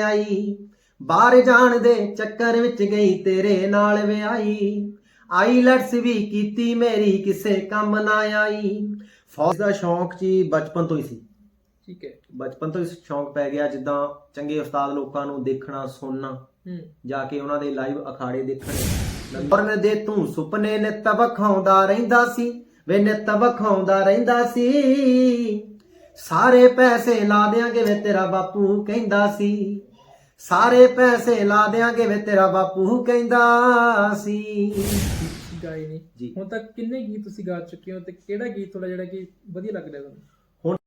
ਆਈ। ਬਾਹਰ ਜਾਣ ਦੇ ਚੱਕਰ ਵਿੱਚ ਗਈ ਤੇਰੇ ਨਾਲ ਵਿਆਹੀ। ਆਈਲੈਟਸ ਵੀ ਕੀਤੀ ਮੇਰੀ ਕਿਸੇ ਕੰਮ ਨਾ ਆਈ। ਫੌਜ ਦਾ ਸ਼ੌਂਕ ਜੀ ਬਚਪਨ ਤੋਂ ਹੀ ਸੀ। ਠੀਕ ਹੈ। ਬਚਪਨ ਤੋਂ ਹੀ ਸ਼ੌਂਕ ਪੈ ਗਿਆ ਜਿੱਦਾਂ ਚੰਗੇ ਉਸਤਾਦ ਲੋਕਾਂ ਨੂੰ ਦੇਖਣਾ ਸੁਣਨਾ ਜਾ ਕੇ ਉਹਨਾਂ ਦੇ ਲਾਈਵ ਅਖਾੜੇ ਦੇਖਣੇ। ਨੰਬਰਨ ਦੇ ਤੂੰ ਸੁਪਨੇ ਨਿੱਤ ਵਖਾਉਂਦਾ ਰਹਿੰਦਾ ਸੀ ਵੇ ਨਿੱਤ ਵਖਾਉਂਦਾ ਰਹਿੰਦਾ ਸੀ। ਸਾਰੇ ਪੈਸੇ ਲਾ ਦਿਆਂਗੇ ਵੇ ਤੇਰਾ ਬਾਪੂ ਕਹਿੰਦਾ ਸੀ। ਸਾਰੇ ਪੈਸੇ ਲਾ ਦਿਆਂਗੇ ਵੇ ਤੇਰਾ ਬਾਪੂ ਕਹਿੰਦਾ ਸੀ। ਗਾਏ ਨੇ। ਜੀ। ਹੁਣ ਤੱਕ ਕਿੰਨੇ ਗੀਤ ਤੁਸੀਂ ਗਾ ਚੁੱਕੇ ਹੋ ਤੇ ਕਿਹੜਾ ਗੀਤ ਤੁਹਾਡਾ ਜਿਹੜਾ ਕਿ ਵਧੀਆ ਲੱਗਦਾ ਤੁਹਾਨੂੰ? ਹੁਣ-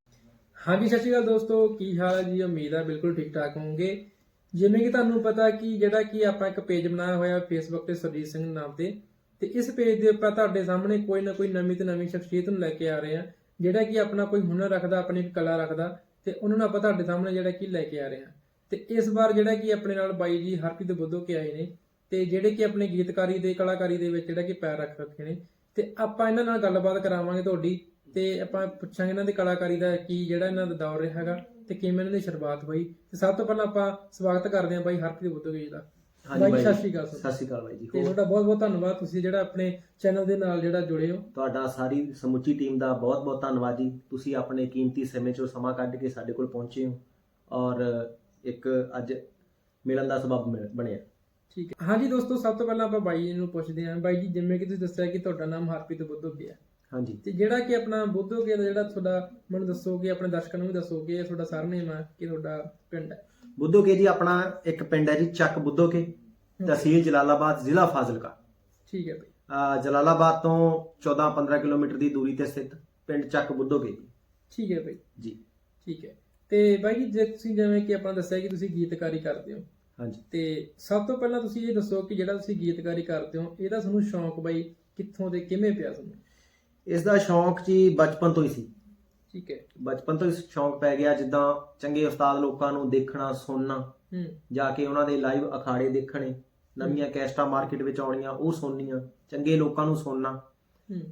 ਹਾਂਜੀ ਸਤਿ ਸ਼੍ਰੀ ਅਕਾਲ ਦੋਸਤੋ ਕੀ ਹਾਲ ਹੈ ਜੀ? ਉਮੀਦ ਹੈ ਬਿਲਕੁਲ ਠੀਕ ਠਾਕ ਹੋਵੋਗੇ। ਜਿਵੇਂ ਕਿ ਤੁਹਾਨੂੰ ਪਤਾ ਕਿ ਜਿਹੜਾ ਕਿ ਆਪਾਂ ਇੱਕ ਪੇਜ ਬਣਾਇਆ ਹੋਇਆ ਫੇਸਬੁੱਕ ਤੇ ਸਰਜੀਤ ਸਿੰਘ ਨਾਮ ਤੇ ਤੇ ਇਸ ਪੇਜ ਦੇ ਉੱਪਰ ਤੁਹਾਡੇ ਸਾਹਮਣੇ ਕੋਈ ਨਾ ਕੋਈ ਨਵੀਂ ਤੇ ਨਵੀਂ ਸ਼ਖਸੀਅਤ ਨੂੰ ਲੈ ਕੇ ਆ ਰਹੇ ਹਾਂ ਜਿਹੜਾ ਕਿ ਆਪਣਾ ਕੋਈ ਹੁਨਰ ਰੱਖਦਾ, ਆਪਣੀ ਇੱਕ ਕਲਾ ਰੱਖਦਾ, ਤੇ ਉਹਨਾਂ ਨੂੰ ਆਪਾਂ ਤੁਹਾਡੇ ਸਾਹਮਣੇ ਜਿਹੜਾ ਕਿ ਲੈ ਕੇ ਆ ਰਹੇ ਹਾਂ। ਤੇ ਇਸ ਵਾਰ ਜਿਹੜਾ ਕਿ ਆਪਣੇ ਨਾਲ ਬਾਈ ਜੀ ਹਰਪ੍ਰੀਤ ਬੁੱਧੋ ਕੇ ਆਏ ਨੇ, ਤੇ ਜਿਹੜੇ ਕਿ ਆਪਣੇ ਗੀਤਕਾਰੀ ਦੇ, ਕਲਾਕਾਰੀ ਦੇ ਵਿੱਚ ਜਿਹੜਾ ਕਿ ਪੈਰ ਰੱਖ ਰੱਖੇ ਨੇ, ਤੇ ਆਪਾਂ ਇਹਨਾਂ ਨਾਲ ਗੱਲਬਾਤ ਕਰਾਵਾਂਗੇ ਤੁਹਾਡੀ, ਤੇ ਆਪਾਂ ਪੁੱਛਾਂਗੇ ਇਹਨਾਂ ਦੀ ਕਲਾਕਾਰੀ ਦਾ ਕੀ ਜਿਹੜਾ ਇਹਨਾਂ ਦਾ ਦੌਰ ਰਿਹਾ ਹੈਗਾ, ਤੇ ਕਿਵੇਂ ਇਹਨਾਂ ਦੀ ਸ਼ੁਰੂਆਤ ਹੋਈ। ਤੇ ਸਭ ਤੋਂ ਪਹਿਲਾਂ ਆਪਾਂ ਸਵਾਗਤ ਕਰਦੇ ਹਾਂ ਬਾਈ ਹਰਪ੍ਰੀਤ ਬੁੱਧੋ ਜੀ ਦਾ। ਬਾਈ ਜੀ, ਸਤਿ ਸ਼੍ਰੀ ਅਕਾਲ ਸਰ। ਸਤਿ ਸ਼੍ਰੀ ਅਕਾਲ ਬਾਈ ਜੀ ਤੇ ਹੋਰ? ਤੁਹਾਡਾ ਬਹੁਤ ਬਹੁਤ ਧੰਨਵਾਦ ਤੁਸੀਂ ਜਿਹੜਾ ਆਪਣੇ ਚੈਨਲ ਦੇ ਨਾਲ ਜਿਹੜਾ ਜੁੜੇ ਹੋ। ਤੁਹਾਡਾ ਸਾਰੀ ਸਮੁੱਚੀ ਟੀਮ ਦਾ ਬਹੁਤ ਬਹੁਤ ਧੰਨਵਾਦ ਜੀ। ਤੁਸੀਂ ਆਪਣੇ ਕੀਮਤੀ ਸਮੇਂ ਚੋਂ ਸਮਾਂ ਕੱਢ ਕੇ ਸਾਡੇ ਕੋਲ ਪਹੁੰਚੇ ਹੋ ਔਰ ਇੱਕ ਅੱਜ ਮਿਲਣ ਦਾ ਸਬਬ ਮਿਲ- ਬਣਿਆ। ਠੀਕ ਹੈ। ਹਾਂਜੀ ਦੋਸਤੋ ਸਭ ਤੋਂ ਪਹਿਲਾਂ ਆਪਾਂ ਬਾਈ ਜੀ ਨੂੰ ਪੁੱਛਦੇ ਹਾਂ। ਬਾਈ ਜੀ ਜਿਵੇਂ ਕਿ ਤੁਸੀਂ ਦੱਸਿਆ ਕਿ ਤੁਹਾਡਾ ਨਾਮ ਹਰਪ੍ਰੀਤ ਬੁੱਧੋ ਗਿਆ ਹਾਂਜੀ। ਤੇ ਜਿਹੜਾ ਕਿ ਆਪਣਾ ਬੁੱਧੋ ਗਿਆ ਦਾ ਜਿਹੜਾ ਤੁਹਾਡਾ ਮੈਨੂੰ ਦੱਸੋਗੇ ਆਪਣੇ ਦਰਸ਼ਕਾਂ ਨੂੰ ਵੀ ਦੱਸੋਗੇ ਤੁਹਾਡਾ ਸਰਨੇਮ ਆ ਕਿ ਤੁਹਾਡਾ ਪਿੰਡ ਹੈ। ਬੁੱਧੋਕੇ ਜੀ ਆਪਣਾ ਇੱਕ ਪਿੰਡ ਹੈ ਜੀ ਚੱਕ ਬੁੱਧੋਕੇ ਤਹਿਸੀਲ ਜਲਾਲਾਬਾਦ ਜ਼ਿਲ੍ਹਾ ਫਾਜ਼ਿਲਕਾ ਠੀਕ ਹੈ ਬਾਈ ਜਲਾਲਾਬਾਦ ਤੋਂ 14-15 ਕਿਲੋਮੀਟਰ ਦੀ ਦੂਰੀ ਤੇ ਸਥਿਤ ਪਿੰਡ ਚੱਕ ਬੁੱਧੋਕੇ ਜੀ ਠੀਕ ਹੈ ਬਾਈ ਜੀ ਠੀਕ ਹੈ ਤੇ ਬਾਈ ਜੀ ਜੇ ਤੁਸੀਂ ਜਿਵੇਂ ਕਿ ਆਪਣਾ ਦੱਸਿਆ ਕਿ ਤੁਸੀਂ ਗੀਤਕਾਰੀ ਕਰਦੇ ਹੋ ਹਾਂਜੀ ਤੇ ਸਭ ਤੋਂ ਪਹਿਲਾਂ ਤੁਸੀਂ ਇਹ ਦੱਸੋ ਕਿ ਜਿਹੜਾ ਤੁਸੀਂ ਗੀਤਕਾਰੀ ਕਰਦੇ ਹੋ ਇਹਦਾ ਤੁਹਾਨੂੰ ਸ਼ੌਂਕ ਬਾਈ ਕਿੱਥੋਂ ਤੇ ਕਿਵੇਂ ਪਿਆ ਤੁਹਾਨੂੰ ਇਸ ਦਾ ਸ਼ੌਂਕ ਜੀ ਬਚਪਨ ਤੋਂ ਹੀ ਸੀ ਠੀਕ ਹੈ। ਬਚਪਨ ਤੋਂ ਹੀ ਸ਼ੌਂਕ ਪੈ ਗਿਆ ਜਿੱਦਾਂ ਚੰਗੇ ਉਸਤਾਦ ਲੋਕਾਂ ਨੂੰ ਦੇਖਣਾ ਸੁਣਨਾ ਹੂੰ। ਜਾ ਕੇ ਉਹਨਾਂ ਦੇ ਲਾਈਵ ਅਖਾੜੇ ਦੇਖਣੇ ਨਵੀਆਂ ਕੈਸਟਾਂ ਮਾਰਕੀਟ ਵਿੱਚ ਆਉਣੀਆਂ ਉਹ ਸੁਣਨੀਆਂ ਚੰਗੇ ਲੋਕਾਂ ਨੂੰ ਸੁਣਨਾ।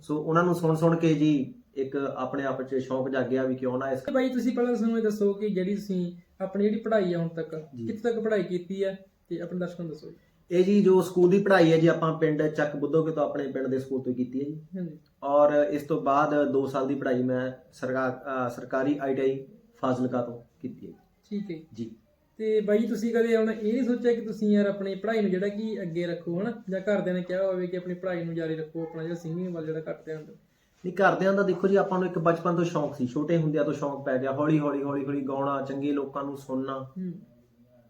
ਸੋ ਉਹਨਾਂ ਨੂੰ ਸੁਣ ਸੁਣ ਕੇ ਜੀ ਇੱਕ ਆਪਣੇ ਆਪ 'ਚ ਸ਼ੌਂਕ ਜਾਗਿਆ ਵੀ ਕਿਉਂ ਨਾ ਇਸ ਬਾਈ ਤੁਸੀਂ ਪਹਿਲਾਂ ਸਾਨੂੰ ਇਹ ਦੱਸੋ ਕਿ ਜਿਹੜੀ ਤੁਸੀਂ ਆਪਣੀ ਜਿਹੜੀ ਪੜ੍ਹਾਈ ਆ ਹੁਣ ਤੱਕ। ਕਿੱਥੇ ਤੱਕ ਪੜ੍ਹਾਈ ਕੀਤੀ ਹੈ? ਤੇ ਆਪਣੇ ਦਰਸ਼ਕਾਂ ਨੂੰ ਦੱਸੋ। ਇਹ ਜੀ ਜੋ ਸਕੂਲ ਦੀ ਪੜ੍ਹਾਈ ਹੈ ਜੀ ਆਪਾਂ ਪਿੰਡ ਚੱਕ ਬੁੱਧੋਕੇ ਤੋਂ ਆਪਣੇ ਪਿੰਡ ਦੇ ਸਕੂਲ ਤੋਂ ਕੀਤੀ ਹੈ ਜੀ। ਹਾਂਜੀ। ਔਰ ਇਸ ਤੋਂ ਬਾਅਦ 2 ਸਾਲ ਦੀ ਪੜ੍ਹਾਈ ਮੈਂ ਸਰਕਾਰ ਅ, ਸਰਕਾਰੀ ਆਈਟੀਆਈ ਫਾਜ਼ਿਲਕਾ ਤੋਂ ਕੀਤੀ ਹੈ ਠੀਕ ਹੈ ਜੀ। ਤੇ ਬਾਈ ਜੀ, ਤੁਸੀਂ ਕਦੇ ਹੁਣ ਇਹ ਨਹੀਂ ਸੋਚਿਆ ਕਿ ਤੁਸੀਂ ਯਾਰ ਆਪਣੀ ਪੜ੍ਹਾਈ ਨੂੰ ਜਿਹੜਾ ਕਿ ਅੱਗੇ ਰੱਖੋ ਹਨਾ ਜਾਂ ਘਰਦਿਆਂ ਨੇ ਕਿਹਾ ਹੋਵੇ ਕਿ ਆਪਣੀ ਪੜ੍ਹਾਈ ਨੂੰ ਜਾਰੀ ਰੱਖੋ ਆਪਣਾ ਜਿਹੜਾ ਸਿੰਗਿੰਗ ਵੱਲ ਜਿਹੜਾ ਘੱਟ ਧਿਆਨ ਦਿਓ ਨਹੀਂ ਘਰਦਿਆਂ ਦਾ ਦੇਖੋ ਜੀ ਆਪਾਂ ਨੂੰ ਇੱਕ ਬਚਪਨ ਤੋਂ ਸ਼ੌਂਕ ਸੀ। ਛੋਟੇ ਹੁੰਦਿਆਂ ਤੋਂ ਸ਼ੌਂਕ ਪੈ ਗਿਆ। ਹੌਲੀ ਹੌਲੀ ਹੌਲੀ ਹੌਲੀ ਗਾਉਣਾ ਚੰਗੇ ਲੋਕਾਂ ਨੂੰ ਸੁਣਨਾ। ਹੂੰ।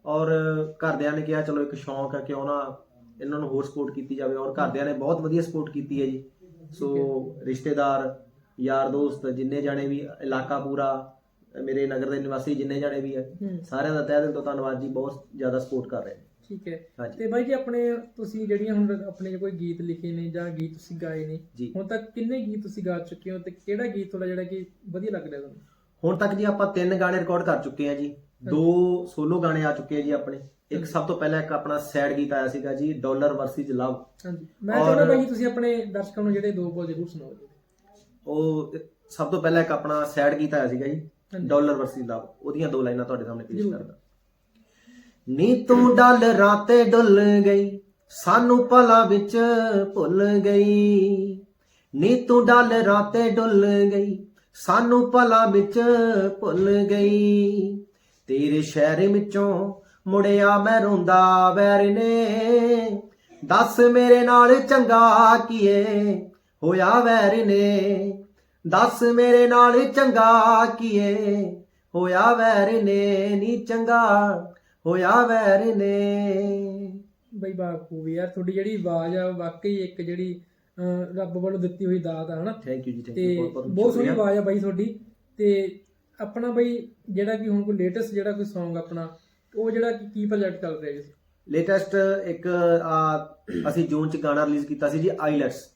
ਔਰ ਘਰਦਿਆਂ ਨੇ ਕਿਹਾ ਚਲੋ ਇੱਕ ਸ਼ੌਂਕ ਹੈ ਕਿਉਂ ਨਾ ਇਹਨਾਂ ਨੂੰ ਹੋਰ ਸਪੋਰਟ ਕੀਤੀ ਜਾਵੇ ਔਰ ਘਰਦਿਆਂ ਨੇ ਬਹੁਤ ਵਧੀਆ ਸਪੋਰਟ ਕੀਤੀ ਹੈ ਜੀ। ਸੋ ਰਿਸ਼ਤੇਦਾਰ ਯਾਰ ਦੋਸਤ ਜਿੰਨੇ ਜਾਣੇ ਵੀ ਇਲਾਕਾ ਪੂਰਾ ਮੇਰੇ ਨਗਰ ਦੇ ਨਿਵਾਸੀ ਜਿੰਨੇ ਜਾਣੇ ਵੀ ਹੈ ਸਾਰਿਆਂ ਦਾ ਤਹਿ ਦਿਲ ਤੋਂ ਧੰਨਵਾਦ ਜੀ ਬਹੁਤ ਜ਼ਿਆਦਾ ਸਪੋਰਟ ਕਰ ਰਹੇ ਨੇ। ਠੀਕ ਹੈ। ਤੇ ਬਾਈ ਜੀ ਆਪਣੇ ਤੁਸੀਂ ਜਿਹੜੀਆਂ ਹੁਣ ਆਪਣੇ ਕੋਈ ਗੀਤ ਲਿਖੇ ਨੇ ਜਾਂ ਗੀਤ ਤੁਸੀਂ ਗਾਏ ਨੇ ਹੁਣ ਤੱਕ ਕਿੰਨੇ ਗੀਤ ਤੁਸੀਂ ਗਾ ਚੁੱਕੇ ਹੋ ਤੇ ਕਿਹੜਾ ਗੀਤ ਤੁਹਾਡਾ ਜਿਹੜਾ ਕਿ ਵਧੀਆ ਲੱਗਦਾ ਤੁਹਾਨੂੰ? ਹੁਣ ਤੱਕ ਜੀ ਆਪਾਂ ਤਿੰਨ ਗਾਣੇ ਰਿਕਾਰਡ ਕਰ ਚੁੱਕੇ ਹਾਂ ਜੀ। ਦੋ ਸੋਲੋ ਗਾਣੇ ਆ ਚੁੱਕੇ ਆ ਜੀ ਆਪਣੇ। ਇੱਕ ਸਭ ਤੋਂ ਪਹਿਲਾਂ ਇੱਕ ਆਪਣਾ ਸੈਡ ਗੀਤ ਆਇਆ ਸੀਗਾ ਜੀ ਡਾਲਰ ਵਰਸਿਸ ਲਵ। ਹਾਂਜੀ। ਮੈਂ ਚਾਹੁੰਦਾ ਬਾਈ ਜੀ ਤੁਸੀਂ ਆਪਣੇ ਦਰਸ਼ਕਾਂ ਨੂੰ ਜਿਹੜੇ ਦੋ ਬੋਲ ਜ਼ਰੂਰ ਸੁਣਾਓ ਜੀ। ਉਹ ਸਭ ਤੋਂ ਪਹਿਲਾਂ ਇੱਕ ਆਪਣਾ ਸੈਡ ਗੀਤ ਆਇਆ ਸੀਗਾ ਜੀ। Dollar versus love. ਉਹਦੀਆਂ ਦੋ ਲਾਈਨਾਂ ਤੁਹਾਡੇ ਸਾਹਮਣੇ ਪੇਸ਼। ਕਰਦਾ। ਨੀ ਤੂੰ ਡਾਲਰਾਂ ਤੇ ਡੁੱਲ ਗਈ ਸਾਨੂੰ ਪਲਾਂ ਵਿੱਚ ਭੁੱਲ ਗਈ। ਨੀ ਤੂੰ ਡਾਲਰਾਂ ਤੇ ਡੁੱਲ ਗਈ ਸਾਨੂੰ ਪਲਾਂ ਵਿੱਚ ਭੁੱਲ ਗਈ। ਤੇਰੇ ਸ਼ਹਿਰ ਵਿੱਚੋਂ ਮੁੜਿਆ ਮੈਂ ਰੋਂਦਾ ਵੈਰ ਨੇ। ਦੱਸ ਮੇਰੇ ਨਾਲ ਚੰਗਾ ਕੀਏ ਹੋਇਆ ਵੈਰ ਨੇ। ਦੱਸ ਮੇਰੇ ਨਾਲ ਚੰਗਾ ਕੀਏ ਹੋਇਆ ਵੈਰ ਨੇ। ਨੀ ਚੰਗਾ ਹੋਇਆ ਵੈਰ ਨੇ। ਬਈ ਬਾਖੂਬੀ ਯਾਰ ਤੁਹਾਡੀ ਜਿਹੜੀ ਆਵਾਜ਼ ਆ ਵਾਕਈ ਇੱਕ ਜਿਹੜੀ ਰੱਬ ਵੱਲੋਂ ਦਿੱਤੀ ਹੋਈ ਦਾਤ ਆ ਹਨਾ? Thank you ji thank you ਬਹੁਤ ਬਹੁਤ ਬਹੁਤ ਸੋਹਣੀ। ਆਵਾਜ਼ ਆ ਬਾਈ ਤੁਹਾਡੀ। ਤੇ ਆਪਣਾ ਬਈ ਜਿਹੜਾ ਕਿ ਹੁਣ ਕੋਈ ਲੇਟੈਸਟ ਜਿਹੜਾ ਕੋਈ Song ਆਪਣਾ ਉਹ ਜਿਹੜਾ ਕਿ ਪ੍ਰੋਜੈਕਟ ਚੱਲ ਰਿਹਾ ਜੀ? ਲੇਟੈਸਟ ਇੱਕ ਆ, ਅਸੀਂ ਜੂਨ ਚ ਗਾਣਾ ਰਿਲੀਜ਼ ਕੀਤਾ ਸੀ ਜੀ ਆਈਲੈਟਸ।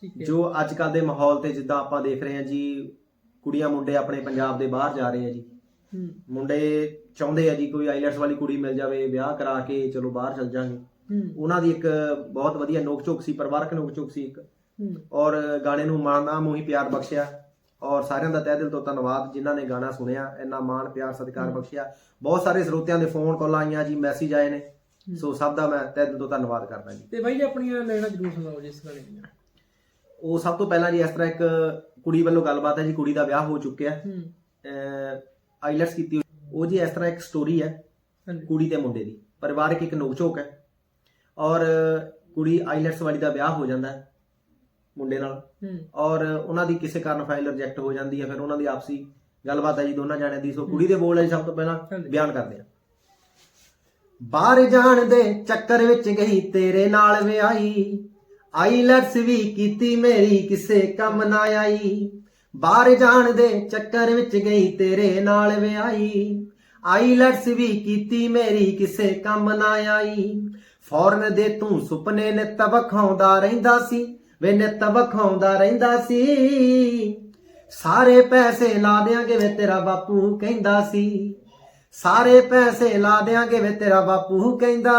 ਠੀਕ ਹੈ। ਜੋ ਅੱਜ ਕੱਲ ਦੇ ਮਾਹੌਲ ਤੇ ਜਿੱਦਾਂ ਆਪਾਂ ਦੇਖ ਰਹੇ ਹਾਂ ਜੀ ਕੁੜੀਆਂ ਮੁੰਡੇ ਆਪਣੇ ਪੰਜਾਬ ਦੇ ਬਾਹਰ ਜਾ ਰਹੇ ਆ ਜੀ। ਹੂੰ। ਮੁੰਡੇ ਚਾਹੁੰਦੇ ਆ ਜੀ ਕੋਈ ਆਈਲੈਟਸ ਵਾਲੀ ਕੁੜੀ ਮਿਲ ਜਾਵੇ ਵਿਆਹ ਕਰਾ ਕੇ ਚਲੋ ਬਾਹਰ ਚਲ ਜਾਾਂਗੇ। ਹੂੰ। ਉਹਨਾਂ ਦੀ ਇੱਕ ਬਹੁਤ ਵਧੀਆ ਨੋਕ ਝੋਕ ਸੀ ਪਰਿਵਾਰਕ ਨੋਕ ਝੋਕ ਸੀ ਇੱਕ। ਹੂੰ। ਔਰ ਗਾਣੇ ਨੂੰ ਮਾਣਾ ਮੋਹੀ ਪਿਆਰ ਬਖਸ਼ਿਆ। ਔਰ ਸਾਰਿਆਂ ਦਾ ਤਹਿ ਦਿਲ ਤੋਂ ਧੰਨਵਾਦ ਜਿਨ੍ਹਾਂ ਨੇ ਗਾਣਾ ਸੁਣਿਆ ਇੰਨਾ ਮਾਣ ਪਿਆਰ ਸਤਿਕਾਰ ਬਖਸ਼ਿਆ। ਬਹੁਤ ਸਾਰੇ ਸਰੋਤਿਆਂ ਦੇ ਫੋਨ ਕਾਲਾਂ ਆਈਆਂ ਜੀ ਮੈਸੇਜ ਆਏ ਨੇ। ਸੋ ਸਭ ਦਾ ਮੈਂ ਤਹਿ ਦਿਲ ਤੋਂ ਧੰਨਵਾਦ ਕਰਦਾ ਜੀ। ਤੇ ਬਾਈ ਜੀ ਆਪਣੀਆਂ ਲੈਣਾ ਜ਼ਰੂਰ ਸੁਣਾਓ ਜੀ ਇਸ ਗਾਣੇ ਦੀਆਂ ਉਹ ਸਭ ਤੋਂ ਪਹਿਲਾਂ ਜੀ ਇਸ ਤਰ੍ਹਾਂ ਇੱਕ ਕੁੜੀ ਵੱਲੋਂ ਗੱਲਬਾਤ ਹੈ ਜੀ ਕੁੜੀ ਦਾ ਵਿਆਹ ਹੋ ਚੁੱਕਿਆ। ਹੂੰ ਆਈਲੈਟਸ ਕੀਤੀ। ਉਹ ਜੀ ਇਸ ਤਰ੍ਹਾਂ ਇੱਕ ਸਟੋਰੀ ਹੈ ਕੁੜੀ ਤੇ ਮੁੰਡੇ ਦੀ। ਪਰਿਵਾਰਕ ਇੱਕ ਨੋਕ-ਝੋਕ ਹੈ। ਔਰ ਕੁੜੀ ਆਈਲੈਟਸ ਵਾਲੀ ਦਾ ਵਿਆਹ ਹੋ ਜਾਂਦਾ ਹੈ। ਮੁੰਡੇ ਨਾਲ। ਔਰ ਉਹਨਾਂ ਦੀ ਕਿਸੇ ਕਾਰਨ ਫਾਈਲ ਰਿਜੈਕਟ ਹੋ ਜਾਂਦੀ ਹੈ ਫਿਰ ਉਹਨਾਂ ਦੀ ਆਪਸੀ ਗੱਲਬਾਤ ਹੈ ਜੀ ਦੋਨਾਂ ਜਾਣਿਆਂ ਦੀ। ਸੋ ਕੁੜੀ ਦੇ ਬੋਲ ਹੈ ਸਭ ਤੋਂ ਪਹਿਲਾਂ। ਬਿਆਨ ਕਰਦੇ ਆ ਬਾਹਰ ਜਾਣ ਦੇ ਚੱਕਰ ਵਿੱਚ ਗਈ ਤੇਰੇ ਨਾਲ ਵਿਆਹੀ। ਆਈਲੈਟਸ ਵੀ ਕੀਤੀ ਮੇਰੀ ਕਿਸੇ ਕੰਮ ਨਾ ਆਈ। ਬਾਹਰ ਜਾਣ ਦੇ ਚੱਕਰ ਵਿੱਚ ਗਈ ਤੇਰੇ ਨਾਲ ਵਿਆਹੀ। ਆਈਲੈਟਸ ਵੀ ਕੀਤੀ ਮੇਰੀ ਕਿਸੇ ਕੰਮ ਨਾ ਆਈ। ਫੌਰਨ ਦੇ ਤੂੰ ਸੁਪਨੇ ਨਿੱਤ ਵਖਾਉਂਦਾ ਰਹਿੰਦਾ ਸੀ। ਵੇ ਨਿੱਤ ਵਖਾਉਂਦਾ ਰਹਿੰਦਾ ਸੀ। ਸਾਰੇ ਪੈਸੇ ਲਾ ਦਿਆਂਗੇ ਵੇ ਤੇਰਾ ਬਾਪੂ ਕਹਿੰਦਾ ਸੀ। ਸਾਰੇ ਪੈਸੇ ਲਾ ਦਿਆਂਗੇ ਵੇ ਤੇਰਾ ਬਾਪੂ ਕਹਿੰਦਾ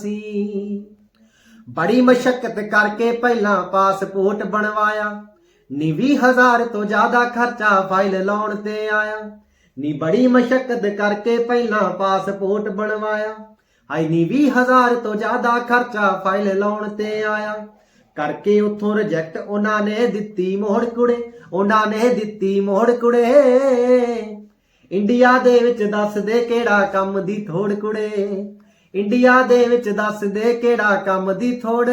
ਸੀ। ਬੜੀ ਮਸ਼ਕਤ ਕਰਕੇ ਪਹਿਲਾਂ ਪਾਸਪੋਰਟ ਬਣਵਾਇਆ। ਨੀ 20000 ਤੋਂ ਜ਼ਿਆਦਾ ਖਰਚਾ ਫਾਈਲ ਲਾਉਣ ਤੇ ਆਇਆ। ਨੀ ਬੜੀ ਮਸ਼ਕਤ ਕਰਕੇ ਪਹਿਲਾਂ ਪਾਸਪੋਰਟ ਬਣਵਾਇਆ। ਹਾਈ ਨੀ 20000 ਤੋਂ ਜ਼ਿਆਦਾ ਖਰਚਾ ਫਾਈਲ ਲਾਉਣ ਤੇ ਆਇਆ। ਕਰਕੇ ਉੱਥੋਂ ਰਿਜੈਕਟ ਉਹਨਾਂ ਨੇ ਦਿੱਤੀ ਮੋੜ ਕੁੜੇ, ਉਹਨਾਂ ਨੇ ਦਿੱਤੀ ਮੋੜ ਕੁੜੇ। ਇੰਡੀਆ ਦੇ ਵਿੱਚ ਦੱਸ ਦੇ ਕਿਹੜਾ ਕੰਮ ਦੀ ਥੋੜ ਕੁੜੇ। ਇੰਡੀਆ ਦੇ ਵਿੱਚ ਦੱਸ ਦੇ ਕਿਹੜਾ ਕੰਮ ਦੀ ਥੋੜ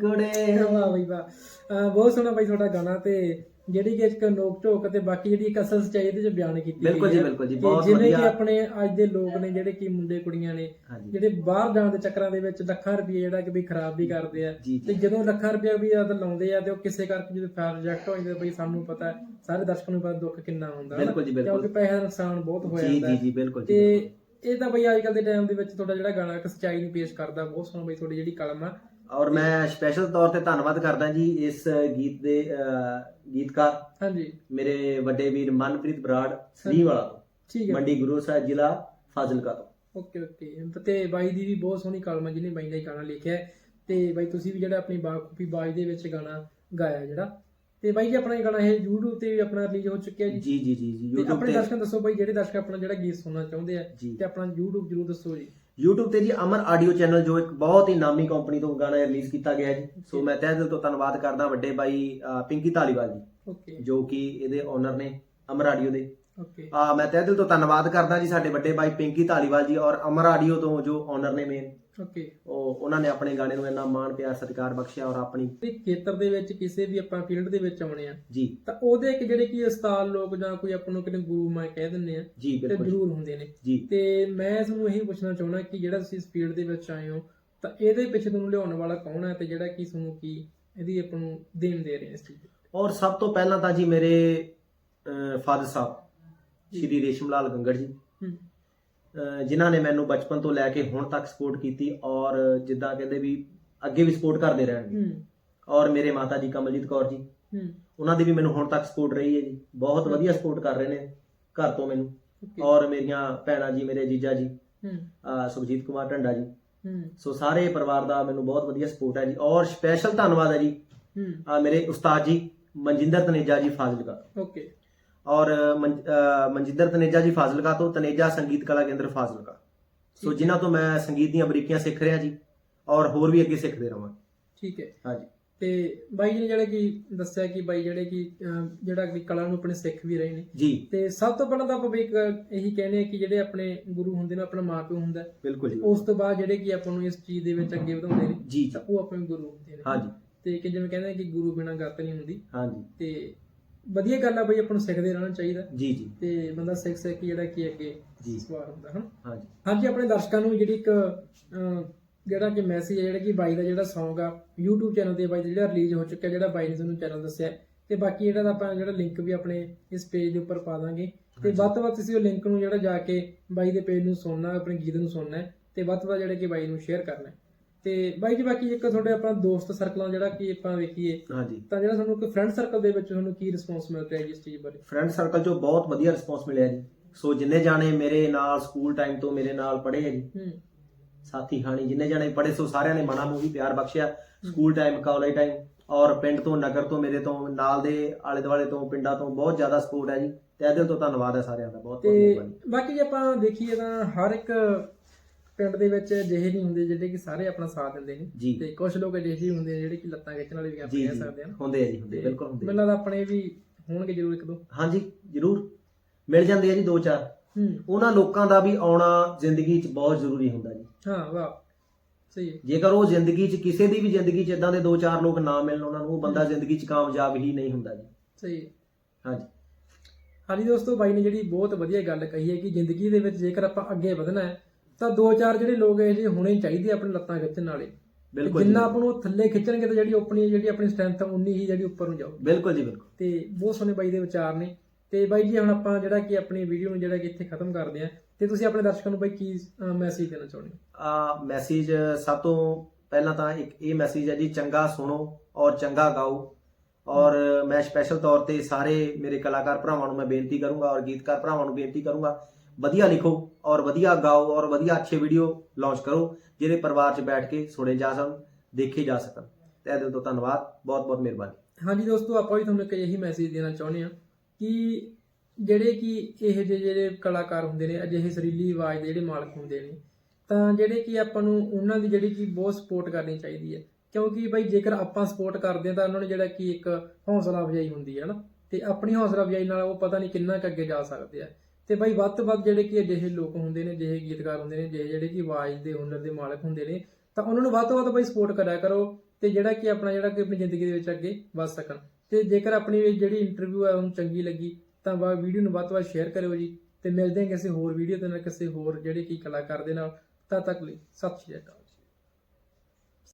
ਕੁੜੇ। ਵਾਹ ਬਈ ਵਾਹ। ਬਹੁਤ ਸੋਹਣਾ ਬਾਈ ਤੁਹਾਡਾ ਗਾਣਾ ਤੇ ਜਿਹੜੀ ਕਿ ਇੱਕ ਨੋਕ ਝੋਕ ਤੇ ਬਾਕੀ ਜਿਹੜੀ ਇੱਕ ਅਸਲ ਸੱਚਾਈ ਇਹਦੇ ਚ ਬਿਆਨ ਕੀਤੀ ਬਿਲਕੁਲ ਜੀ, ਹੈ। ਬਿਲਕੁਲ ਜੀ, ਕਿ ਬਹੁਤ ਜਿਵੇਂ ਕਿ ਵਧੀਆ। ਆਪਣੇ ਅੱਜ ਦੇ ਲੋਕ ਨੇ ਜਿਹੜੇ ਕਿ ਮੁੰਡੇ ਕੁੜੀਆਂ ਨੇ ਹਾਂਜੀ ਜਿਹੜੇ ਬਾਹਰ ਜਾਣ ਦੇ ਚੱਕਰਾਂ ਦੇ ਵਿੱਚ ਲੱਖਾਂ ਰੁਪਏ ਜਿਹੜਾ ਕਿ ਵੀ ਖਰਾਬ ਵੀ ਕਰਦੇ ਆ ਜੀ ਤੇ ਜਦੋਂ ਲੱਖਾਂ ਰੁਪਏ ਵੀ ਜਦ ਲਾਉਂਦੇ ਆ ਤੇ ਉਹ ਕਿਸੇ ਕਰਕੇ ਜਦੋਂ ਫਾਇਰ ਰਿਜੈਕਟ ਹੋ ਜਾਂਦੇ ਬਈ ਸਾਨੂੰ ਪਤਾ ਹੈ, ਸਾਰੇ ਦਰਸ਼ਕਾਂ ਨੂੰ ਪਤਾ ਦੁੱਖ ਕਿੰਨਾ ਹੁੰਦਾ ਹੈ ਨਾ। ਬਿਲਕੁਲ ਜੀ, ਬਿਲਕੁਲ। ਕਿਉਂਕਿ ਪੈਸੇ ਦਾ ਨੁਕਸਾਨ ਬਹੁਤ ਹੋ ਜੀ ਜਾਂਦਾ ਜੀ ਹੈ। ਜੀ ਬਿਲਕੁਲ ਜੀ ਤੇ ਬਿਲਕੁਲ। ਇਹ ਤਾਂ ਬਈ ਅੱਜ ਕੱਲ ਦੇ ਟਾਈਮ ਦੇ ਵਿੱਚ ਤੁਹਾਡਾ ਜਿਹੜਾ ਗਾਣਾ ਇੱਕ ਸੱਚਾਈ ਨੂੰ ਪੇਸ਼ ਕਰਦਾ ਬਹੁਤ ਸੋਹਣਾ ਬਈ ਤੁਹਾਡੀ ਜਿਹੜੀ ਕਲਮ ਆ ਔਰ ਮੈਂ ਸਪੈਸ਼ਲ ਤੌਰ ਤੇ ਧੰਨਵਾਦ ਕਰਦਾ ਜੀ ਇਸ ਗੀਤ ਦੇ ਗੀਤਕਾਰ ਹਾਂਜੀ। ਮੇਰੇ ਵੱਡੇ ਵੀਰ ਮਨਪ੍ਰੀਤ ਬਰਾੜ ਸਰੀਵਾਲਾ ਤੋਂ ਠੀਕ ਹੈ। ਮੰਡੀ ਗੁਰੂ ਸਾਹਿਬ ਜ਼ਿਲ੍ਹਾ ਫਾਜ਼ਿਲਕਾ ਤੋਂ। Okay okay. ਤੇ ਬਾਈ ਦੀ ਵੀ ਬਹੁਤ ਸੋਹਣੀ ਕਲਮ ਜਿਹਨੇ ਬਾਈ ਦਾ ਹੀ ਗਾਣਾ ਲਿਖਿਆ ਤੇ ਬਾਈ ਤੁਸੀਂ ਵੀ ਜਿਹੜਾ ਆਪਣੀ ਬਾਖੂਬੀ ਬਾਜ ਦੇ ਵਿੱਚ ਗਾਣਾ ਗਾਇਆ ਜਿਹੜਾ। ਤੇ ਬਾਈ ਜੀ ਆਪਣਾ ਗਾਣਾ ਇਹ YouTube ਤੇ ਵੀ ਆਪਣਾ ਰਿਲੀਜ਼ ਹੋ ਚੁੱਕਿਆ ਜੀ। ਜੀ ਜੀ ਜੀ ਜੀ ਤੇ YouTube ਆਪਣੇ ਦਰਸ਼ਕਾਂ ਨੂੰ ਦੱਸੋ ਬਾਈ ਜਿਹੜੇ ਦਰਸ਼ਕ ਆਪਣਾ ਜਿਹੜਾ ਗੀਤ ਸੁਣਨਾ ਚਾਹੁੰਦੇ ਆ ਤੇ ਆਪਣਾ YouTube ਜਰੂਰ ਦੱਸੋ ਜੀ। YouTube ਤੇ ਜੀ ਅਮਰ ਆਡੀਓ ਚੈਨਲ ਜੋ ਇੱਕ ਬਹੁਤ ਹੀ ਨਾਮੀ ਕੰਪਨੀ ਤੋਂ ਗਾਣਾ ਰਿਲੀਜ਼ ਕੀਤਾ ਗਿਆ ਹੈ ਜੀ ਸੋ ਮੈਂ ਤਹਿ ਦਿਲ ਤੋਂ ਧੰਨਵਾਦ ਕਰਦਾ ਵੱਡੇ ਬਾਈ ਪਿੰਕੀ ਧਾਲੀਵਾਲ ਜੀ। ਓਕੇ ਜੋ ਕਿ ਇਹਦੇ ਓਨਰ ਨੇ ਅਮਰ ਆਡੀਓ ਦੇ। ਓਕੇ ਆ ਮੈਂ ਤਹਿ ਦਿਲ ਤੋਂ ਧੰਨਵਾਦ ਕਰਦਾ ਜੀ ਸਾਡੇ ਵੱਡੇ ਬਾਈ ਪਿੰਕੀ ਧਾਲੀਵਾਲ ਜੀ ਔਰ ਅਮਰ ਆਡੀਓ ਤੋਂ ਜੋ ਓਨਰ ਨੇ ਮੇਨ ਓਕੇ ਉਹ ਉਹਨਾਂ ਨੇ ਆਪਣੇ ਗਾਣੇ ਨੂੰ ਇੰਨਾ ਮਾਣ ਪਿਆਰ ਸਤਿਕਾਰ ਬਖਸ਼ਿਆ ਔਰ ਆਪਣੀ ਤੇ ਖੇਤਰ ਦੇ ਵਿੱਚ ਕਿਸੇ ਵੀ ਆਪਾਂ ਫੀਲਡ ਦੇ ਵਿੱਚ ਆਉਣੇ ਆ ਜੀ। ਤਾਂ ਉਹਦੇ ਇੱਕ ਜਿਹੜੇ ਕੀ ਉਸਤਾਦ ਲੋਕ ਜਾਂ ਕੋਈ ਆਪਾਂ ਨੂੰ ਕਿਤੇ ਗੁਰੂ ਮੈਂ ਕਹਿ ਦਿੰਦੇ ਆ ਜੀ ਤੇ ਬਿਲਕੁਲ। ਜ਼ਰੂਰ ਹੁੰਦੇ ਨੇ। ਜੀ। ਤੇ ਮੈਂ ਤੁਹਾਨੂੰ ਇਹੀ ਪੁੱਛਣਾ ਚਾਹੁੰਦਾ ਕਿ ਜਿਹੜਾ ਤੁਸੀਂ ਸਪੀਡ ਦੇ ਵਿੱਚ ਆਏ ਹੋ ਤਾਂ ਇਹਦੇ ਪਿੱਛੇ ਤੁਹਾਨੂੰ ਲਿਆਉਣ ਵਾਲਾ ਕੌਣ ਹੈ ਤੇ ਜਿਹੜਾ ਕਿ ਤੁਹਾਨੂੰ ਕੀ ਇਹਦੀ ਆਪਾਂ ਨੂੰ ਦੇਣ ਦੇ ਰਹੇ ਇਸ ਚੀਜ਼? ਔਰ ਸਭ ਤੋਂ ਪਹਿਲਾਂ ਤਾਂ ਜੀ ਮੇਰੇ ਫਾਦਰ ਸਾਹਿਬ ਸ਼੍ਰੀ ਰੇਸ਼ਮ ਲਾਲ ਗੰਗੜ ਜੀ। ਜਿਨ੍ਹਾਂ ਨੇ ਮੈਨੂੰ ਬਚਪਨ ਤੋਂ ਲੈ ਕੇ ਹੁਣ ਤੱਕ ਸਪੋਰਟ ਕੀਤੀ ਔਰ ਜਿੱਦਾਂ ਕਹਿੰਦੇ ਵੀ ਅੱਗੇ ਵੀ ਸਪੋਰਟ ਕਰਦੇ ਰਹਿਣਗੇ। ਔਰ ਮੇਰੇ ਮਾਤਾ ਜੀ ਕਮਲਜੀਤ ਕੌਰ ਜੀ ਉਹਨਾਂ ਦੀ ਵੀ ਮੈਨੂੰ ਹੁਣ ਤੱਕ ਸਪੋਰਟ ਰਹੀ ਹੈ ਜੀ। ਬਹੁਤ ਵਧੀਆ ਸਪੋਰਟ ਕਰ ਰਹੇ ਨੇ ਘਰ ਤੋਂ ਮੈਨੂੰ। ਔਰ ਮੇਰੀਆਂ ਭੈਣਾਂ ਜੀ ਮੇਰੇ ਜੀਜਾ ਜੀ ਸੁਖਜੀਤ ਕੁਮਾਰ ਢੰਡਾ ਜੀ। ਸੋ ਸਾਰੇ ਪਰਿਵਾਰ ਦਾ ਮੈਨੂੰ ਬਹੁਤ ਵਧੀਆ ਸਪੋਰਟ ਹੈ ਜੀ। ਔਰ ਸਪੈਸ਼ਲ ਧੰਨਵਾਦ ਹੈ ਜੀ। ਮੇਰੇ ਉਸਤਾਦ ਜੀ ਮਨਜਿੰਦਰ ਤਨੇਜਾ ਜੀ ਫਾਜ਼ਿਲਕਾ ਓਕੇ ਅਹ ਮਨਜਿੰਦਰ ਤਨੇਜਾ ਜੀ ਫਾਜ਼ਿਲਕਾ ਤੋਂ ਤਨੇਜਾ ਸੰਗੀਤ ਕਲਾ ਕੇਂਦਰ ਫਾਜ਼ਿਲਕਾ। ਸੋ। ਜਿਨ੍ਹਾਂ ਤੋਂ ਮੈਂ ਸੰਗੀਤ ਦੀਆਂ ਬਰੀਕੀਆਂ ਸਿੱਖ ਰਿਹਾ ਜੀ ਔਰ ਹੋਰ ਵੀ ਅੱਗੇ ਸਿੱਖਦੇ ਰਹਾਂ ਠੀਕ ਹੈ। ਹਾਂਜੀ। ਤੇ ਬਾਈ ਜੀ ਨੇ ਜਿਹੜਾ ਕਿ ਦੱਸਿਆ ਕਿ ਬਾਈ ਜਿਹੜੇ ਕਿ ਜਿਹੜਾ ਕਿ ਕਲਾ ਨੂੰ ਆਪਣੇ ਸਿੱਖ ਵੀ ਰਹੇ ਨੇ। ਜੀ। ਤੇ ਸਭ ਤੋਂ ਪਹਿਲਾਂ ਤਾਂ ਆਪਾਂ ਵੀ ਇੱਕ ਇਹੀ ਕਹਿੰਦੇ ਆ ਕਿ ਜਿਹੜੇ ਆਪਣੇ ਗੁਰੂ ਹੁੰਦੇ ਨੇ ਆਪਣਾ ਮਾਪਿਓ ਹੁੰਦਾ। ਬਿਲਕੁਲ ਜੀ। ਉਸ ਤੋਂ ਬਾਅਦ ਜਿਹੜੇ ਕਿ ਆਪਾਂ ਨੂੰ ਇਸ ਚੀਜ਼ ਦੇ ਵਿੱਚ ਅੱਗੇ ਵਧਾਉਂਦੇ ਨੇ ਜੀ ਉਹ ਆਪਣੇ ਗੁਰੂ ਹੁੰਦੇ ਨੇ। ਹਾਂਜੀ। ਤੇ ਕਿ ਜਿਵੇਂ ਕਹਿੰਦੇ ਆ ਕਿ ਗੁਰੂ ਬਿਨਾਂ ਗੱਤ ਨਹੀਂ ਹੁੰਦੀ। ਹਾਂਜੀ। ਤੇ ਵਧੀਆ ਗੱਲ ਆ ਬਈ ਆਪਾਂ ਨੂੰ ਸਿੱਖਦੇ ਰਹਿਣਾ ਚਾਹੀਦਾ। ਜੀ ਜੀ। ਤੇ ਬੰਦਾ ਸਿੱਖ ਸਿੱਖ ਕੇ ਜਿਹੜਾ ਕੀ ਅੱਗੇ ਜੀ। ਸਵਾਰ ਹੁੰਦਾ ਹਨ? ਹਾਂਜੀ ਹਾਂਜੀ ਆਪਣੇ ਦਰਸ਼ਕਾਂ ਨੂੰ ਜਿਹੜੀ ਇੱਕ ਜਿਹੜਾ ਕਿ ਮੈਸੇਜ ਹੈ ਜਿਹੜਾ ਕਿ ਬਾਈ ਦਾ ਜਿਹੜਾ Song ਆ YouTube ਚੈਨਲ ਤੇ ਬਾਈ ਦਾ ਜਿਹੜਾ ਰਿਲੀਜ਼ ਹੋ ਚੁੱਕਿਆ ਜਿਹੜਾ ਬਾਈ ਨੇ ਤੁਹਾਨੂੰ ਚੈਨਲ ਦੱਸਿਆ। ਤੇ ਬਾਕੀ ਜਿਹੜਾ ਆਪਾਂ ਜਿਹੜਾ ਲਿੰਕ ਵੀ ਆਪਣੇ ਇਸ ਪੇਜ ਦੇ ਉੱਪਰ ਪਾ ਦਾਂਗੇ। ਤੇ। ਵੱਧ ਤੋਂ ਵੱਧ ਤੁਸੀਂ ਉਹ ਲਿੰਕ ਨੂੰ ਜਿਹੜਾ ਜਾ ਕੇ ਬਾਈ ਦੇ ਪੇਜ ਨੂੰ ਸੁਣਨਾ ਆਪਣੇ ਗੀਤ ਨੂੰ ਸੁਣਨਾ ਤੇ ਵੱਧ ਤੋਂ ਵੱਧ ਜਿਹੜਾ ਕਿ ਬਾਈ ਨੂੰ ਸ਼ੇਅਰ ਕਰਨਾ ਤੇ ਬਾਈ ਜੀ ਬਾਕੀ ਇੱਕ ਤੁਹਾਡੇ ਆਪਣਾ ਦੋਸਤ ਸਰਕਲਾਂ ਜਿਹੜਾ ਕਿ ਆਪਾਂ ਵੇਖੀਏ ਹਾਂਜੀ। ਤਾਂ ਜਿਹੜਾ ਤੁਹਾਨੂੰ ਇੱਕ ਫਰੈਂਡ ਸਰਕਲ ਦੇ ਵਿੱਚ ਤੁਹਾਨੂੰ ਕੀ ਰਿਸਪੌਂਸ ਮਿਲ ਰਿਹਾ ਜੀ ਇਸ ਚੀਜ਼ ਬਾਰੇ? ਫਰੈਂਡ ਸਰਕਲ ਚੋਂ ਬਹੁਤ ਵਧੀਆ ਰਿਸਪੌਂਸ ਮਿਲਿਆ ਜੀ। ਸੋ ਜਿੰਨੇ ਜਾਣੇ ਮੇਰੇ ਨਾਲ ਸਕੂਲ ਟਾਈਮ ਤੋਂ ਮੇਰੇ ਨਾਲ ਪੜ੍ਹੇ ਹੈ ਜੀ ਹੂੰ। ਸਾਥੀ ਖਾਣੀ ਜਿੰਨੇ ਜਾਣੇ ਪੜ੍ਹੇ ਸੋ ਸਾਰਿਆਂ ਨੇ ਮਨਾਂ ਨੂੰ ਵੀ ਪਿਆਰ ਬਖਸ਼ਿਆ। ਸਕੂਲ ਟਾਈਮ ਕਾਲਜ ਟਾਈਮ ਔਰ ਪਿੰਡ ਤੋਂ ਨਗਰ ਤੋਂ ਮੇਰੇ ਤੋਂ ਨਾਲ ਦੇ ਆਲੇ ਦੁਆਲੇ ਤੋਂ ਪਿੰਡਾਂ ਤੋਂ ਬਹੁਤ ਜ਼ਿਆਦਾ ਸਪੋਰਟ ਹੈ ਜੀ। ਤਹਿ ਦਿਲ ਤੋਂ ਧੰਨਵਾਦ ਹੈ ਸਾਰਿਆਂ ਦਾ ਬਹੁਤ ਬਹੁਤ ਮਿਹਰਬਾਨੀ। ਬਾਕੀ ਜੇ ਆਪਾਂ ਦੇਖੀਏ ਤਾਂ ਹਰ ਇੱਕ ਪਿੰਡ ਦੇ ਵਿੱਚ ਅਜਿਹੇ ਨਹੀਂ ਹੁੰਦੇ ਜਿਹੜੇ ਕਿ ਸਾਰੇ ਆਪਣਾ ਸਾਥ ਦਿੰਦੇ ਨੇ। ਤੇ ਕੁਝ ਲੋਕ ਅਜਿਹੇ ਵੀ ਹੁੰਦੇ ਆ ਜਿਹੜੇ ਕਿ ਲੱਤਾਂ ਖਿੱਚਣ ਵਾਲੇ ਵੀ ਆਪਾਂ ਕਹਿ ਸਕਦੇ ਹਾਂ ਹੁੰਦੇ ਆ ਜੀ ਹੁੰਦੇ ਬਿਲਕੁਲ ਹੁੰਦੇ ਮੈਨੂੰ। ਲੱਗਦਾ ਆਪਣੇ ਵੀ ਹੋਣਗੇ ਜ਼ਰੂਰ ਇੱਕ ਦੋ। ਹਾਂਜੀ ਜ਼ਰੂਰ। ਮਿਲ ਜਾਂਦੇ ਆ ਜੀ ਦੋ ਚਾਰ। ਉਹਨਾਂ ਲੋਕਾਂ ਦਾ ਵੀ ਆਉਣਾ ਜ਼ਿੰਦਗੀ 'ਚ ਬਹੁਤ ਜ਼ਰੂਰੀ ਹੁੰਦਾ ਜੀ। ਹਾਂ ਵਾਹ। ਸਹੀ ਹੈ। ਜੇਕਰ ਉਹ ਜ਼ਿੰਦਗੀ 'ਚ ਕਿਸੇ ਦੀ ਵੀ ਜ਼ਿੰਦਗੀ 'ਚ ਇਦਾਂ ਦੇ ਦੋ ਚਾਰ ਲੋਕ ਨਾ ਮਿਲਣ ਉਹਨਾਂ ਨੂੰ ਉਹ ਬੰਦਾ ਜ਼ਿੰਦਗੀ 'ਚ ਕਾਮਯਾਬ ਹੀ ਨਹੀਂ ਹੁੰਦਾ ਜੀ। ਸਹੀ ਹਾਂਜੀ। ਹਾਂਜੀ ਦੋਸਤੋ ਬਾਈ ਨੇ ਜਿਹੜੀ ਬਹੁਤ ਵਧੀਆ ਗੱਲ ਕਹੀ ਹੈ ਕਿ ਜ਼ਿੰਦਗੀ ਦੇ ਵਿੱਚ ਜੇਕਰ ਆਪਾਂ ਅੱਗੇ ਵਧਣਾ ਹੈ ਤਾਂ ਦੋ ਚਾਰ ਜਿਹੜੇ ਲੋਕ ਇਹ ਜਿਹੇ ਹੋਣੇ ਚਾਹੀਦੇ ਆਪਣੀ ਲੱਤਾਂ ਖਿੱਚਣ ਵਾਲੇ। ਬਿਲਕੁਲ ਜਿੰਨਾ ਆਪਾਂ ਨੂੰ ਥੱਲੇ ਖਿੱਚਣਗੇ ਤਾਂ ਜਿਹੜੀ ਆਪਣੀ ਜਿਹੜੀ ਆਪਣੀ ਸਟਰੈਂਥ ਆ ਉਨੀ ਹੀ ਜਿਹੜੀ ਉੱਪਰ ਨੂੰ ਜਾਊ ਬਿਲਕੁਲ ਜੀ ਬਿਲਕੁਲ। ਤੇ ਬਹੁਤ ਸੋਹਣੇ ਬਾਈ ਦੇ ਵਿਚਾਰ ਨੇ। ਤੇ ਬਾਈ ਜੀ ਹੁਣ ਆਪਾਂ ਜਿਹੜਾ ਕਿ ਆਪਣੀ ਵੀਡੀਓ ਨੂੰ ਜਿਹੜਾ ਕਿ ਇੱਥੇ ਖਤਮ ਕਰਦੇ ਆ ਤੇ ਤੁਸੀਂ ਆਪਣੇ ਦਰਸ਼ਕਾਂ ਨੂੰ ਬਾਈ ਕੀ ਮੈਸੇਜ ਦੇਣਾ ਚਾਹੁੰਦੇ ਆ ਮੈਸੇਜ ਸਭ ਤੋਂ ਪਹਿਲਾਂ ਤਾਂ ਇੱਕ ਇਹ ਮੈਸੇਜ ਹੈ ਜੀ ਚੰਗਾ ਸੁਣੋ ਔਰ ਚੰਗਾ ਗਾਓ। ਔਰ ਮੈਂ ਸਪੈਸ਼ਲ ਤੌਰ ਤੇ ਸਾਰੇ ਮੇਰੇ ਕਲਾਕਾਰ ਭਰਾਵਾਂ ਨੂੰ ਮੈਂ ਬੇਨਤੀ ਕਰੂੰਗਾ ਔਰ ਗੀਤਕਾਰ ਭਰਾਵਾਂ ਨੂੰ ਬੇਨਤੀ ਕਰੂੰਗਾ ਵਧੀਆ ਲਿਖੋ। ਔਰ ਵਧੀਆ ਗਾਓ ਔਰ ਵਧੀਆ ਅੱਛੇ ਵੀਡੀਓ ਲਾਂਚ ਕਰੋ, ਜਿਹਦੇ ਪਰਿਵਾਰ 'ਚ ਬੈਠ ਕੇ ਸੁਣੇ ਜਾ ਸਕਣ, ਦੇਖੇ ਜਾ ਸਕਣ। ਤਹਿ ਦਿਲ ਤੋਂ ਧੰਨਵਾਦ, ਬਹੁਤ ਬਹੁਤ ਮਿਹਰਬਾਨੀ। ਹਾਂਜੀ ਦੋਸਤੋ, ਆਪਾਂ ਵੀ ਤੁਹਾਨੂੰ ਇੱਕ ਇਹੀ ਮੈਸੇਜ ਦੇਣਾ ਚਾਹੁੰਦੇ ਹਾਂ ਕਿ ਜਿਹੜੇ ਕਿ ਇਹ ਜਿਹੜੇ ਕਲਾਕਾਰ ਹੁੰਦੇ ਨੇ, ਅਜਿਹੇ ਸਰੀਲੀ ਆਵਾਜ਼ ਦੇ ਜਿਹੜੇ ਮਾਲਕ ਹੁੰਦੇ ਨੇ, ਤਾਂ ਜਿਹੜੇ ਕਿ ਆਪਾਂ ਨੂੰ ਉਹਨਾਂ ਦੀ ਜਿਹੜੀ ਕਿ ਬਹੁਤ ਸਪੋਰਟ ਕਰਨੀ ਚਾਹੀਦੀ ਹੈ। ਕਿਉਂਕਿ ਭਾਈ ਜੇਕਰ ਆਪਾਂ ਸਪੋਰਟ ਕਰਦੇ ਹਾਂ ਤਾਂ ਉਹਨਾਂ ਨੂੰ ਜਿਹੜਾ ਕਿ ਇੱਕ ਹੌਸਲਾ ਅਫਜ਼ਾਈ ਹੁੰਦੀ ਹੈ ਨਾ, ਤੇ ਆਪਣੀ ਹੌਸਲਾ ਅਫਜ਼ਾਈ ਨਾਲ ਉਹ ਪਤਾ ਨਹੀਂ ਕਿੰਨਾ ਕੁ ਅੱਗੇ ਜਾ ਸਕਦੇ ਆ। ਤੇ ਬਾਈ ਵੱਧ ਤੋਂ ਵੱਧ ਜਿਹੜੇ ਕਿ ਅਜਿਹੇ ਲੋਕ ਹੁੰਦੇ ਨੇ ਅਜਿਹੇ ਗੀਤਕਾਰ ਹੁੰਦੇ ਨੇ, ਜਿਹੇ ਜਿਹੜੇ ਕਿ ਆਵਾਜ਼ ਦੇ ਹੁਨਰ ਦੇ ਮਾਲਕ ਹੁੰਦੇ ਨੇ, ਤਾਂ ਉਹਨਾਂ ਨੂੰ ਵੱਧ ਤੋਂ ਵੱਧ ਬਾਈ ਸਪੋਰਟ ਕਰਿਆ ਕਰੋ ਤੇ ਜਿਹੜਾ ਕਿ ਆਪਣਾ ਜਿਹੜਾ ਕਿ ਆਪਣੀ ਜ਼ਿੰਦਗੀ ਦੇ ਵਿੱਚ ਅੱਗੇ ਵੱਧ ਸਕਣ। ਤੇ ਜੇਕਰ ਆਪਣੀ ਜਿਹੜੀ ਇੰਟਰਵਿਊ ਹੈ ਉਹਨੂੰ ਚੰਗੀ ਲੱਗੀ, ਤਾਂ ਵਾ ਵੀਡੀਓ ਨੂੰ ਵੱਧ ਤੋਂ ਵੱਧ ਸ਼ੇਅਰ ਕਰਿਓ ਜੀ ਤੇ ਮਿਲਦੇ ਹਾਂ ਕਿਸੇ ਹੋਰ ਵੀਡੀਓ ਦੇ ਨਾਲ, ਕਿਸੇ ਹੋਰ ਜਿਹੜੇ ਕੀ ਕਲਾਕਾਰ ਦੇ ਨਾਲ। ਤਦ ਤੱਕ ਲਈ ਸਤਿ ਸ਼੍ਰੀ ਅਕਾਲ।